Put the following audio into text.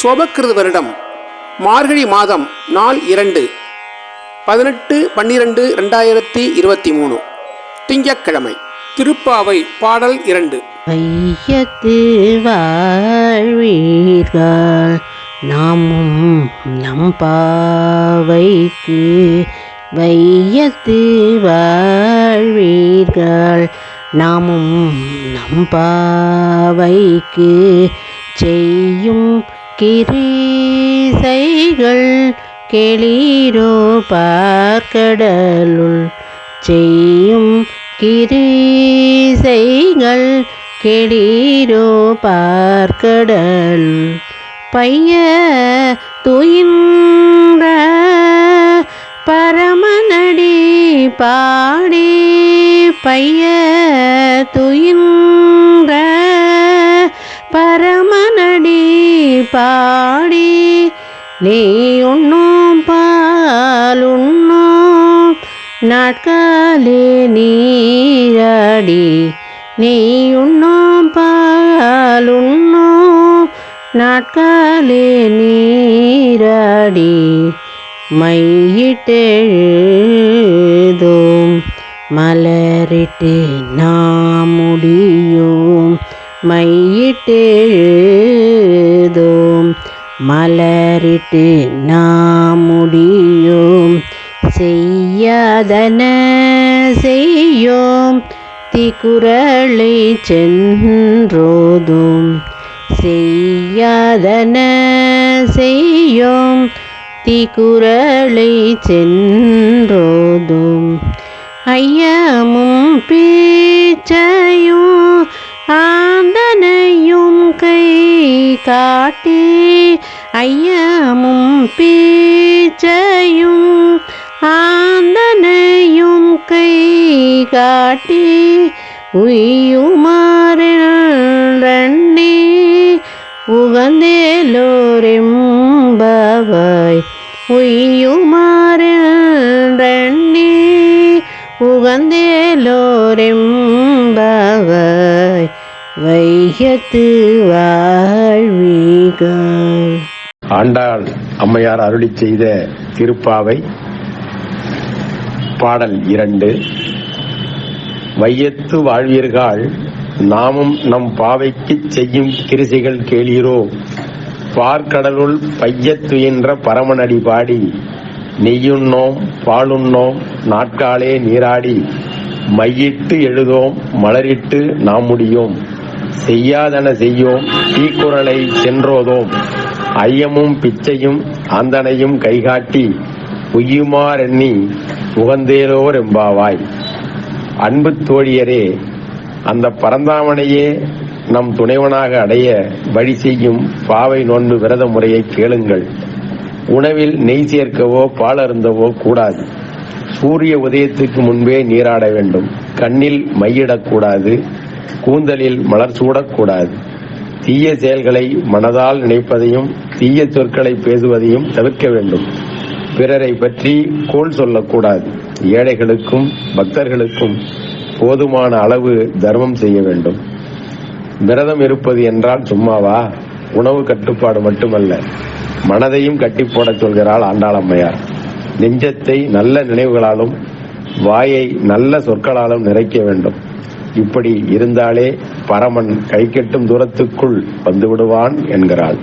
சோபக்கிருத வருடம் மார்கழி மாதம் நாள் இரண்டு பதினெட்டு பன்னிரண்டு ரெண்டாயிரத்தி இருபத்தி மூணு திங்கட்கிழமை திருப்பாவை பாடல் இரண்டு. வையத்து வாழ்வீர்கள் நாமும் நம் பாவைக்கு வையத்து வாழ்வீர்கள் நாமும் நம் பாவைக்கு செய்யும் கிரீசைகள் கெளீரோ பார்க்கடலுள் செய்யும் கிரீசைகள் கெளீரோ பார்க்கடல் பைய துயின்ற பரமநடி பாடி பைய துயின் பாடி நீ உண்ணும் பாலுண்ணும் நாட்காலே நீராடி நீ உண்ணும் பாலுண்ணும் நாட்காலே நீராடி மையிட்டெழுதும். மலரிட்டு நாம் முடியும் மையிட்டெழுதோம் மலரிட்டு நாம் முடியும். செய்யாதன செய்யோம். திக்குறளை சென்றோதும். செய்யாதன செய்யோம். திக்குறளை சென்றோதும். ஐயமும் பீச்சையும் காட்டி ஐயமும் பீச்சையும் ஆந்தனையும் கை காட்டி உயுமாறி உகந்தேலோரெம்பவாய். உயுமாறி உகந்தேலோரெம்பவாய். வையத்து வாழ்வீர்கள். ஆண்டாள் அம்மையார் அருளி செய்த திருப்பாவை பாடல் இரண்டு வையத்து வாழ்வீர்கள் நாமும் நம் பாவைக்குச் செய்யும் கிரிசைகள் கேளீரோ. பார்க்கடலுள் பையத்துயின்ற பரமனடி பாடி நெய்யுண்ணோம் பாலுண்ணோம் நாட்காலே நீராடி மையிட்டு எழுதோம் மலரிட்டு நாம் முடியும். செய்யாதன செய்யோம் தீக்குறளை சென்றோதோம். ஐயமும் பிச்சையும் அந்தனையும் கைகாட்டி உய்யுமாறெண்ணி உகந்தேலோர் எம்பாவாய். அன்பு தோழியரே அந்த பரந்தாமனையே நம் துணைவனாக அடைய வழி செய்யும் பாவை நோன்பு விரத முறையை கேளுங்கள். உணவில் நெய் சேர்க்கவோ பால் அருந்தவோ கூடாது. சூரிய உதயத்துக்கு முன்பே நீராட வேண்டும். கண்ணில் மையிடக்கூடாது. கூந்தலில் மலர் சூடக்கூடாது. தீய செயல்களை மனதால் நினைப்பதையும் தீய சொற்களை பேசுவதையும் தவிர்க்க வேண்டும். பிறரை பற்றி கோல் சொல்லக்கூடாது. ஏழைகளுக்கும் பக்தர்களுக்கும் போதுமான அளவு தர்மம் செய்ய வேண்டும். விரதம் இருப்பது என்றால் சும்மாவா? உணவு கட்டுப்பாடு மட்டுமல்ல. மனதையும் கட்டி போடச் சொல்கிறாள் ஆண்டாளம்மையார். நெஞ்சத்தை நல்ல நினைவுகளாலும் வாயை நல்ல சொற்களாலும் நிறைக்க வேண்டும். இப்படி இருந்தாலே பரமன் கைக்கெட்டும் தூரத்துக்குள் வந்து விடுவான் என்கிறாள்.